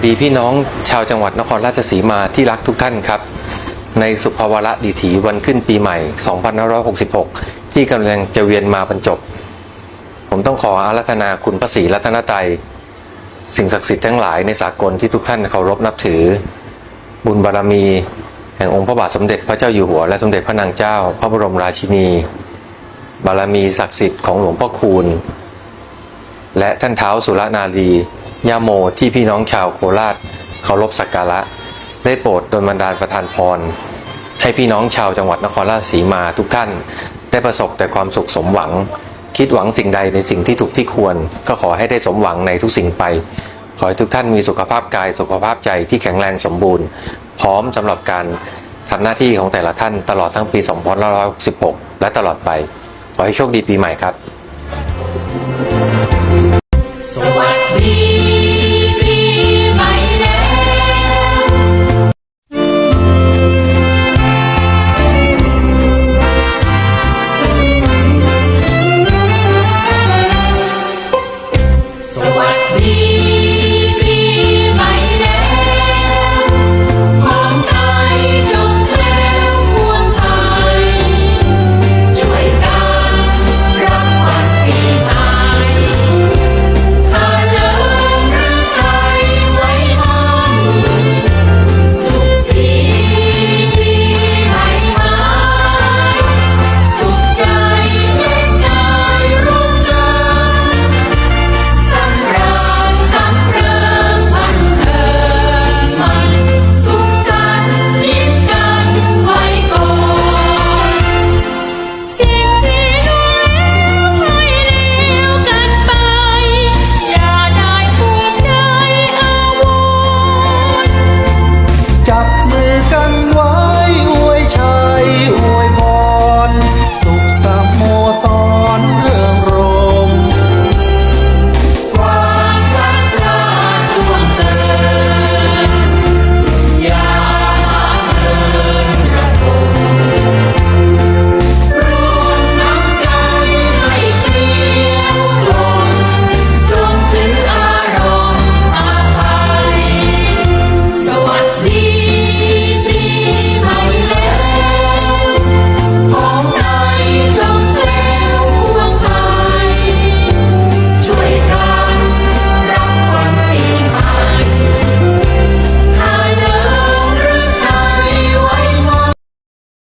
สดีพี่น้องชาวจังหวัดนครราชสีมาที่รักทุกท่านครับ ในสุภาวระดีถีวันขึ้นปีใหม่ 2566 ที่กำลังจะเวียนมาบรรจบ ผมต้องขออารัธนาคุณพระศรีรัตนตรัยสิ่งศักดิ์สิทธิ์ทั้งหลายในสากลที่ทุกท่านเคารพนับถือ บุญบารมี แห่งองค์พระบาทสมเด็จพระเจ้าอยู่หัวและสมเด็จพระนางเจ้า พระบรมราชินี บารมีศักดิ์สิทธิ์ของหลวงพ่อคูณ และท่านเท้าสุรนารี ย่าโมที่พี่น้องชาวโคราชเคารพสักการะ ได้โปรดดลบันดาลประทานพร ให้พี่น้องชาวจังหวัดนครราชสีมาทุกท่าน ได้ประสบแต่ความสุขสมหวัง คิดหวังสิ่งใดในสิ่งที่ถูกที่ควร ก็ขอให้ได้สมหวังในทุกสิ่งไป ขอให้ทุกท่านมีสุขภาพกายสุขภาพใจที่แข็งแรงสมบูรณ์ พร้อมสำหรับการทำหน้าที่ของแต่ละท่านตลอดทั้งปี 2566 และตลอดไป ขอให้โชคดีปีใหม่ครับ